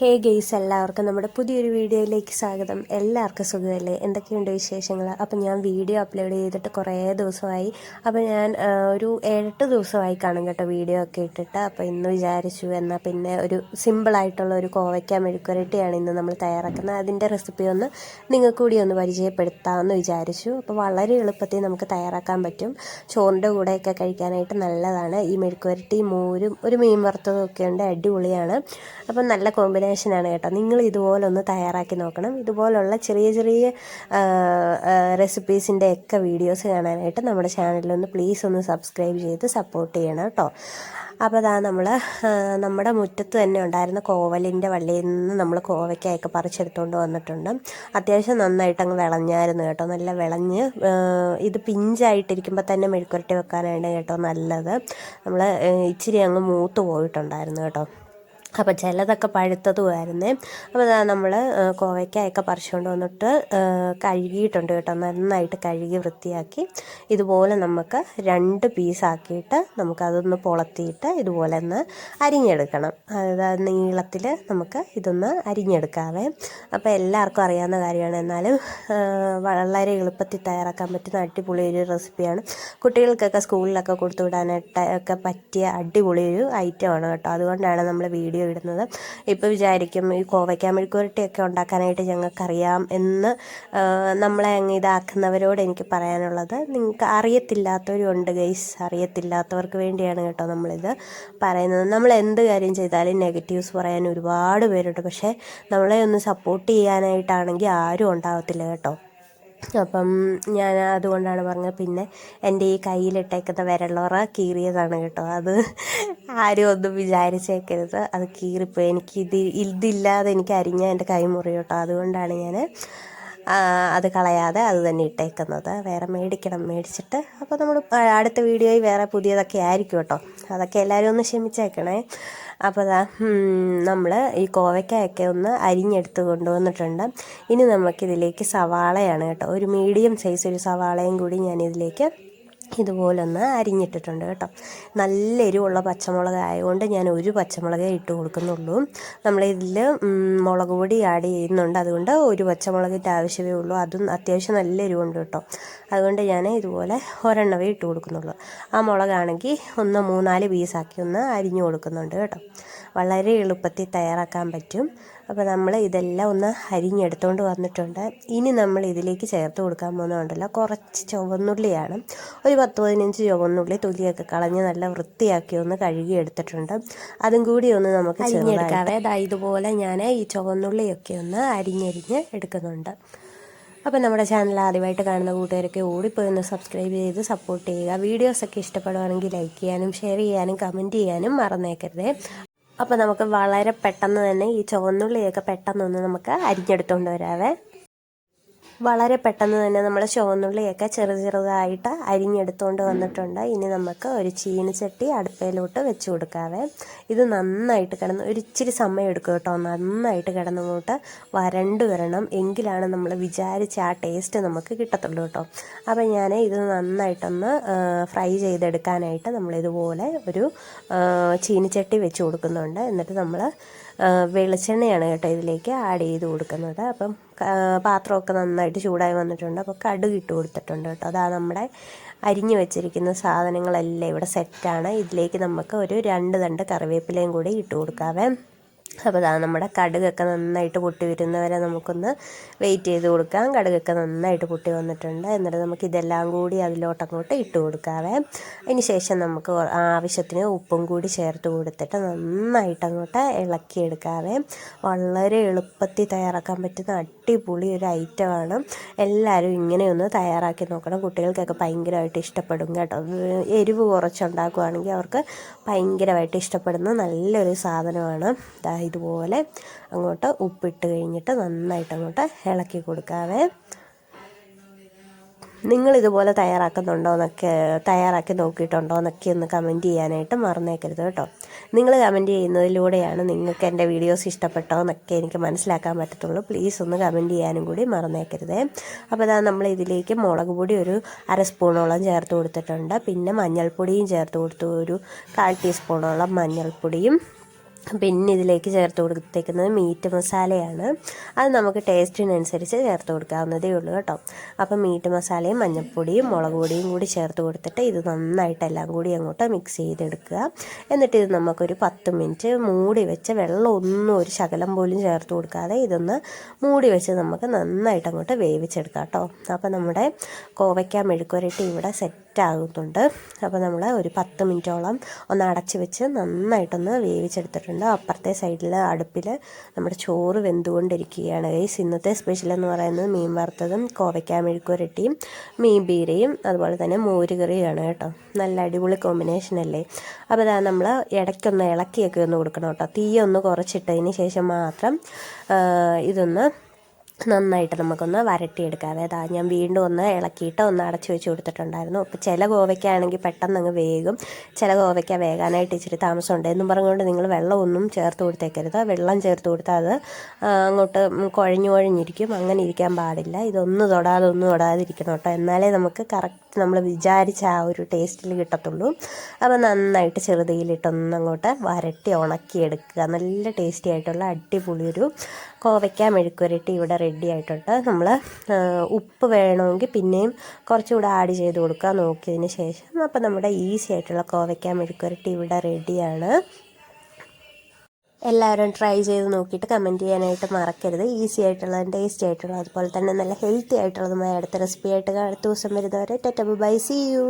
ഹേ guys എല്ലാവർക്കും നമ്മുടെ പുതിയൊരു വീഡിയോയിലേക്ക് സ്വാഗതം. എല്ലാവർക്കും സുഖമല്ലേ? എന്തൊക്കെയുണ്ട് വിശേഷങ്ങൾ? അപ്പം ഞാൻ വീഡിയോ അപ്ലോഡ് ചെയ്തിട്ട് കുറേ ദിവസമായി. അപ്പം ഞാൻ ഒരു ഏഴെട്ട് ദിവസമായി കാണും കേട്ടോ വീഡിയോ ഒക്കെ ഇട്ടിട്ട്. അപ്പോൾ ഇന്ന് വിചാരിച്ചു എന്നാൽ പിന്നെ ഒരു സിമ്പിളായിട്ടുള്ള ഒരു കോവയ്ക്ക മെഴുക്കുരട്ടിയാണ് ഇന്ന് നമ്മൾ തയ്യാറാക്കുന്നത്. അതിന്റെ റെസിപ്പി ഒന്ന് നിങ്ങൾക്ക് കൂടി ഒന്ന് പരിചയപ്പെടുത്താമെന്ന് വിചാരിച്ചു. അപ്പോൾ വളരെ എളുപ്പത്തിൽ നമുക്ക് തയ്യാറാക്കാൻ പറ്റും. ചോറിന്റെ കൂടെയൊക്കെ കഴിക്കാനായിട്ട് നല്ലതാണ്. ഈ മെഴുക്കുരട്ടി മോരും ഒരു മീൻ വറുത്തതും ഒക്കെ ഉണ്ട്. അടിപൊളിയാണ്. അപ്പം നല്ല കോമ്പിനേഷനാണ് കേട്ടോ. നിങ്ങൾ ഇതുപോലെ ഒന്ന് തയ്യാറാക്കി നോക്കണം. ഇതുപോലുള്ള ചെറിയ ചെറിയ റെസിപ്പീസിന്റെ ഒക്കെ വീഡിയോസ് കാണാനായിട്ട് നമ്മുടെ ചാനലിലൊന്ന് പ്ലീസ് ഒന്ന് സബ്സ്ക്രൈബ് ചെയ്ത് സപ്പോർട്ട് ചെയ്യണം കേട്ടോ. അപ്പോൾ അതാ നമ്മൾ നമ്മുടെ മുറ്റത്ത് തന്നെ ഉണ്ടായിരുന്ന കോവലിന്റെ വള്ളിയിൽ നിന്ന് നമ്മൾ കോവയ്ക്കായൊക്കെ പറിച്ചെടുത്തുകൊണ്ട് വന്നിട്ടുണ്ട്. അത്യാവശ്യം നന്നായിട്ട് അങ്ങ് വിളഞ്ഞായിരുന്നു കേട്ടോ. നല്ല വിളഞ്ഞ് ഇത് പിഞ്ചായിട്ടിരിക്കുമ്പോൾ തന്നെ മെഴുക്കുരട്ടി വെക്കാനാണ് കേട്ടോ നല്ലത്. നമ്മൾ ഇച്ചിരി അങ്ങ് മൂത്ത് പോയിട്ടുണ്ടായിരുന്നു കേട്ടോ. അപ്പോൾ ചിലതൊക്കെ പഴുത്തതുമായിരുന്നേ. അപ്പോൾ നമ്മൾ കോവയ്ക്കായൊക്കെ പറിച്ചുകൊണ്ട് വന്നിട്ട് കഴുകിയിട്ടുണ്ട് കേട്ടോ. നന്നായിട്ട് കഴുകി വൃത്തിയാക്കി. ഇതുപോലെ നമുക്ക് രണ്ട് പീസാക്കിയിട്ട് നമുക്കതൊന്ന് പൊളത്തിയിട്ട് ഇതുപോലെ ഒന്ന് അരിഞ്ഞെടുക്കണം. അതായത് നീളത്തിൽ നമുക്ക് ഇതൊന്ന് അരിഞ്ഞെടുക്കാവേ. അപ്പോൾ എല്ലാവർക്കും അറിയാവുന്ന കാര്യമാണ്. എന്നാലും വളരെ എളുപ്പത്തിൽ തയ്യാറാക്കാൻ പറ്റുന്ന അടിപൊളി ഒരു റെസിപ്പിയാണ്. കുട്ടികൾക്കൊക്കെ സ്കൂളിലൊക്കെ കൊടുത്തു വിടാനായിട്ട് ഒക്കെ പറ്റിയ അടിപൊളി ഒരു ഐറ്റമാണ് കേട്ടോ. അതുകൊണ്ടാണ് നമ്മൾ വീഡിയോ ഇടുന്നത്. ഇപ്പോൾ വിചാരിക്കും ഈ കോവയ്ക്ക മെഴുക്കുരട്ടിയൊക്കെ ഉണ്ടാക്കാനായിട്ട് ഞങ്ങൾക്കറിയാം എന്ന് നമ്മളെ അങ്ങ് ഇതാക്കുന്നവരോട് എനിക്ക് പറയാനുള്ളത്. നിങ്ങൾക്ക് അറിയത്തില്ലാത്തവരുണ്ട് ഗൈസ്. അറിയത്തില്ലാത്തവർക്ക് വേണ്ടിയാണ് കേട്ടോ നമ്മളിത് പറയുന്നത്. നമ്മൾ എന്ത് കാര്യം ചെയ്താലും നെഗറ്റീവ്സ് പറയാൻ ഒരുപാട് പേരുണ്ട്. പക്ഷേ നമ്മളെ ഒന്ന് സപ്പോർട്ട് ചെയ്യാനായിട്ടാണെങ്കിൽ ആരും ഉണ്ടാകത്തില്ല കേട്ടോ. അപ്പം ഞാൻ അതുകൊണ്ടാണ് പറഞ്ഞത്. പിന്നെ എന്റെ ഈ കയ്യിലിട്ടേക്കുന്ന വിരലോറ കീറിയതാണ് കേട്ടോ. അത് ആരും ഒന്നും വിചാരിച്ചേക്കരുത്. അത് കീറിപ്പോയി. എനിക്ക് ഇത് ഇതില്ലാതെ എനിക്ക് അരിഞ്ഞ എന്റെ കൈ മുറി കേട്ടോ. അതുകൊണ്ടാണ് ഞാൻ അത് കളയാതെ അത് തന്നെ ഇട്ടേക്കുന്നത്. വേറെ മേടിക്കണം മേടിച്ചിട്ട്. അപ്പോൾ നമ്മൾ അടുത്ത വീഡിയോയിൽ വേറെ പുതിയതൊക്കെ ആയിരിക്കും കേട്ടോ. അതൊക്കെ എല്ലാവരും ഒന്ന് ക്ഷമിച്ചേക്കണേ. അപ്പോൾ അതാ നമ്മൾ ഈ കോവയ്ക്കായൊക്കെ ഒന്ന് അരിഞ്ഞെടുത്ത് കൊണ്ടുവന്നിട്ടുണ്ട്. ഇനി നമുക്കിതിലേക്ക് സവാളയാണ് കേട്ടോ. ഒരു മീഡിയം സൈസ് ഒരു സവാളയും കൂടി ഞാൻ ഇതിലേക്ക് ഇതുപോലൊന്ന് അരിഞ്ഞിട്ടിട്ടുണ്ട് കേട്ടോ. നല്ല എരിവുള്ള പച്ചമുളക് ആയതുകൊണ്ട് ഞാൻ ഒരു പച്ചമുളകേ ഇട്ട് കൊടുക്കുന്നുള്ളൂ. നമ്മളിതിൽ മുളക് പൊടി ആഡ് ചെയ്യുന്നുണ്ട്. അതുകൊണ്ട് ഒരു പച്ചമുളകിന്റെ ആവശ്യമേ ഉള്ളൂ. അതും അത്യാവശ്യം നല്ല എരിവുണ്ട് കേട്ടോ. അതുകൊണ്ട് ഞാൻ ഇതുപോലെ ഒരെണ്ണവേ ഇട്ട് കൊടുക്കുന്നുള്ളൂ. ആ മുളകാണെങ്കിൽ ഒന്ന് മൂന്നാൽ പീസാക്കി ഒന്ന് അരിഞ്ഞു കൊടുക്കുന്നുണ്ട് കേട്ടോ. വളരെ എളുപ്പത്തിൽ തയ്യാറാക്കാൻ പറ്റും. അപ്പോൾ നമ്മൾ ഇതെല്ലാം ഒന്ന് അരിഞ്ഞെടുത്തുകൊണ്ട് വന്നിട്ടുണ്ട്. ഇനി നമ്മൾ ഇതിലേക്ക് ചേർത്ത് കൊടുക്കാൻ പോകുന്നതുണ്ടല്ലോ കുറച്ച് ചുവന്നുള്ളിയാണ്. ഒരു പത്ത് പതിനഞ്ച് ചുവന്നുള്ളി തൊലിയൊക്കെ കളഞ്ഞ് നല്ല വൃത്തിയാക്കി ഒന്ന് കഴുകി എടുത്തിട്ടുണ്ട്. അതും കൂടി ഒന്ന് നമുക്ക് അരിഞ്ഞെടുക്കാതെ ഇതുപോലെ ഞാൻ ഈ ചുവന്നുള്ളിയൊക്കെ ഒന്ന് അരിഞ്ഞരിഞ്ഞ് എടുക്കുന്നുണ്ട്. അപ്പോൾ നമ്മുടെ ചാനൽ ആദ്യമായിട്ട് കാണുന്ന കൂട്ടുകാരൊക്കെ ഓടിപ്പോയി ഒന്ന് സബ്സ്ക്രൈബ് ചെയ്ത് സപ്പോർട്ട് ചെയ്യുക. വീഡിയോസൊക്കെ ഇഷ്ടപ്പെടുവാണെങ്കിൽ ലൈക്ക് ചെയ്യാനും ഷെയർ ചെയ്യാനും കമന്റ് ചെയ്യാനും മറന്നേക്കരുതേ. അപ്പോൾ നമുക്ക് വളരെ പെട്ടെന്ന് തന്നെ ഈ ചുവന്നുള്ളിയൊക്കെ പെട്ടെന്നൊന്ന് നമുക്ക് അരിഞ്ഞെടുത്തുകൊണ്ട് വരാവേ. വളരെ പെട്ടെന്ന് തന്നെ നമ്മൾ ചുവന്നുള്ളിയൊക്കെ ചെറു ചെറുതായിട്ട് അരിഞ്ഞെടുത്തുകൊണ്ട് വന്നിട്ടുണ്ട്. ഇനി നമുക്ക് ഒരു ചീനിച്ചട്ടി അടുപ്പയിലോട്ട് വെച്ച് കൊടുക്കാവേ. ഇത് നന്നായിട്ട് കിടന്ന് ഒരു ഇച്ചിരി സമയം എടുക്കും കേട്ടോ. നന്നായിട്ട് കിടന്നങ്ങോട്ട് വരണ്ട് വരണം. എങ്കിലാണ് നമ്മൾ വിചാരിച്ച ആ ടേസ്റ്റ് നമുക്ക് കിട്ടത്തുള്ളൂ കേട്ടോ. അപ്പം ഞാൻ ഇത് നന്നായിട്ടൊന്ന് ഫ്രൈ ചെയ്തെടുക്കാനായിട്ട് നമ്മളിതുപോലെ ഒരു ചീനിച്ചട്ടി വെച്ച് കൊടുക്കുന്നുണ്ട്. എന്നിട്ട് നമ്മൾ വെളിച്ചെണ്ണയാണ് കേട്ടോ ഇതിലേക്ക് ആഡ് ചെയ്ത് കൊടുക്കുന്നത്. അപ്പം പാത്രമൊക്കെ നന്നായിട്ട് ചൂടായി വന്നിട്ടുണ്ട്. അപ്പോൾ കടുക് ഇട്ട് കൊടുത്തിട്ടുണ്ട് കേട്ടോ. അതാ നമ്മുടെ അരിഞ്ഞു വെച്ചിരിക്കുന്ന സാധനങ്ങളെല്ലാം ഇവിടെ സെറ്റാണ് ഇതിലേക്ക് നമുക്ക് ഒരു രണ്ട് തണ്ട് കറിവേപ്പിലയും കൂടി ഇട്ട് കൊടുക്കാവേ. അപ്പോൾ അതാ നമ്മുടെ കടുകൊക്കെ നന്നായിട്ട് പൊട്ടി വരുന്നവരെ നമുക്കൊന്ന് വെയിറ്റ് ചെയ്ത് കൊടുക്കാം. കടുകൊക്കെ നന്നായിട്ട് പൊട്ടി വന്നിട്ടുണ്ട്. എന്നിട്ട് നമുക്ക് ഇതെല്ലാം കൂടി അതിലോട്ടങ്ങോട്ട് ഇട്ട് കൊടുക്കാവേ. അതിന് ശേഷം നമുക്ക് ആവശ്യത്തിന് ഉപ്പും കൂടി ചേർത്ത് കൊടുത്തിട്ട് നന്നായിട്ട് അങ്ങോട്ട് ഇളക്കിയെടുക്കാവേ. വളരെ എളുപ്പത്തിൽ തയ്യാറാക്കാൻ പറ്റുന്ന അടിപൊളി ഒരു ഐറ്റമാണ് എല്ലാവരും ഇങ്ങനെയൊന്ന് തയ്യാറാക്കി നോക്കണം. കുട്ടികൾക്കൊക്കെ ഭയങ്കരമായിട്ട് ഇഷ്ടപ്പെടും കേട്ടോ. എരിവ് കുറച്ചുണ്ടാക്കുകയാണെങ്കിൽ അവർക്ക് ഭയങ്കരമായിട്ട് ഇഷ്ടപ്പെടുന്ന നല്ലൊരു സാധനമാണ്. ഇതുപോലെ അങ്ങോട്ട് ഉപ്പിട്ട് കഴിഞ്ഞിട്ട് നന്നായിട്ട് അങ്ങോട്ട് ഇളക്കി കൊടുക്കാവേ. നിങ്ങൾ ഇതുപോലെ തയ്യാറാക്കുന്നുണ്ടോ എന്നൊക്കെ തയ്യാറാക്കി നോക്കിയിട്ടുണ്ടോ എന്നൊക്കെ ഒന്ന് കമന്റ് ചെയ്യാനായിട്ട് മറന്നേക്കരുത് കേട്ടോ. നിങ്ങൾ കമന്റ് ചെയ്യുന്നതിലൂടെയാണ് നിങ്ങൾക്ക് എന്റെ വീഡിയോസ് ഇഷ്ടപ്പെട്ടോ എന്നൊക്കെ എനിക്ക് മനസ്സിലാക്കാൻ പറ്റത്തുള്ളൂ. പ്ലീസ് ഒന്ന് കമന്റ് ചെയ്യാനും കൂടി മറന്നേക്കരുതേ. അപ്പോൾ ഇതാ നമ്മൾ ഇതിലേക്ക് മുളക് പൊടി ഒരു അര സ്പൂണോളം ചേർത്ത് കൊടുത്തിട്ടുണ്ട്. പിന്നെ മഞ്ഞൾപ്പൊടിയും ചേർത്ത് കൊടുത്തു. ഒരു കാൽ ടീസ്പൂണോളം മഞ്ഞൾപ്പൊടിയും പിന്നെ ഇതിലേക്ക് ചേർത്ത് കൊടുത്തേക്കുന്നത് മീറ്റ് മസാലയാണ്. അത് നമുക്ക് ടേസ്റ്റിനനുസരിച്ച് ചേർത്ത് കൊടുക്കാവുന്നതേ ഉള്ളൂ കേട്ടോ. അപ്പം മീറ്റ് മസാലയും മഞ്ഞൾപ്പൊടിയും മുളക് പൊടിയും കൂടി ചേർത്ത് കൊടുത്തിട്ട് ഇത് നന്നായിട്ട് എല്ലാം കൂടി അങ്ങോട്ട് മിക്സ് ചെയ്തെടുക്കുക. എന്നിട്ട് ഇത് നമുക്കൊരു പത്ത് മിനിറ്റ് മൂടി വെച്ച് വെള്ളം ഒന്നും ഒരു ശകലം പോലും ചേർത്ത് കൊടുക്കാതെ ഇതൊന്ന് മൂടി വെച്ച് നമുക്ക് നന്നായിട്ട് അങ്ങോട്ട് വേവിച്ചെടുക്കാം കേട്ടോ. അപ്പം നമ്മുടെ കോവയ്ക്ക മെഴുക്കുരട്ടി ഇവിടെ സെറ്റ് ആകുന്നുണ്ട് അപ്പോൾ നമ്മൾ ഒരു പത്ത് മിനിറ്റോളം ഒന്ന് അടച്ച് വെച്ച് നന്നായിട്ടൊന്ന് വേവിച്ചെടുത്തിട്ടുണ്ട്. അപ്പുറത്തെ സൈഡിൽ അടുപ്പിൽ നമ്മുടെ ചോറ് വെന്തുകൊണ്ടിരിക്കുകയാണ്. ഗൈസ് ഇന്നത്തെ സ്പെഷ്യൽ എന്ന് പറയുന്നത് മീൻ വറുത്തതും കോവയ്ക്ക മെഴുക്കുരട്ടിയും മീൻ ബീരയും അതുപോലെ തന്നെ മോരുകറിയാണ് കേട്ടോ. നല്ല അടിപൊളി കോമ്പിനേഷൻ അല്ലേ? അപ്പോൾ ഇതാ നമ്മൾ ഇടയ്ക്കൊന്ന് ഇളക്കിയൊക്കെ ഒന്ന് കൊടുക്കണം കേട്ടോ. തീയൊന്ന് കുറച്ചിട്ടതിന് ശേഷം മാത്രം ഇതൊന്ന് നന്നായിട്ട് നമുക്കൊന്ന് വരട്ടിയെടുക്കാവേ അതാ ഞാൻ വീണ്ടും ഒന്ന് ഇളക്കിയിട്ട് ഒന്ന് അടച്ചു വെച്ച് കൊടുത്തിട്ടുണ്ടായിരുന്നു. അപ്പോൾ ചില ഗോവയ്ക്കാണെങ്കിൽ പെട്ടെന്ന് അങ്ങ് വേകും ചില ഗോവയ്ക്ക വേകാനായിട്ട് ഇച്ചിരി താമസമുണ്ട്. എന്നും പറഞ്ഞുകൊണ്ട് നിങ്ങൾ വെള്ളമൊന്നും ചേർത്ത് കൊടുത്തേക്കരുത്. വെള്ളം ചേർത്ത് കൊടുത്താൽ അത് അങ്ങോട്ട് കുഴഞ്ഞു കുഴഞ്ഞിരിക്കും. അങ്ങനെ ഇരിക്കാൻ പാടില്ല. ഇതൊന്ന് തൊടാതെ ഒന്നും തൊടാതിരിക്കണം കേട്ടോ. എന്നാലേ നമുക്ക് കറക്റ്റ് നമ്മൾ വിചാരിച്ച ആ ഒരു ടേസ്റ്റിൽ കിട്ടത്തുള്ളൂ. അപ്പോൾ നന്നായിട്ട് ചെറുതയിലിട്ടൊന്ന് അങ്ങോട്ട് വരട്ടി ഉണക്കിയെടുക്കുക. നല്ല ടേസ്റ്റി ആയിട്ടുള്ള അടിപൊളിയൊരു കോവയ്ക്ക മെഴുക്കുരട്ടി ഇവിടെ റെഡി ആയിട്ടുണ്ട്. നമ്മൾ ഉപ്പ് വേണമെങ്കിൽ പിന്നെയും കുറച്ചുകൂടെ ആഡ് ചെയ്ത് കൊടുക്കുക നോക്കിയതിന് ശേഷം. അപ്പോൾ നമ്മുടെ ഈസി ആയിട്ടുള്ള കോവയ്ക്ക മെഴുക്കുരട്ടി ഇവിടെ റെഡിയാണ് എല്ലാവരും ട്രൈ ചെയ്ത് നോക്കിയിട്ട് കമന്റ് ചെയ്യാനായിട്ട് മറക്കരുത്. ഈസി ആയിട്ടുള്ളതും ടേസ്റ്റി ആയിട്ടുള്ളതും അതുപോലെ തന്നെ നല്ല ഹെൽത്തി ആയിട്ടുള്ളതുമായ അടുത്ത റെസിപ്പി ആയിട്ട് അടുത്ത ദിവസം വരുന്നവരെ ടെറ്റബ് ബൈ സി യു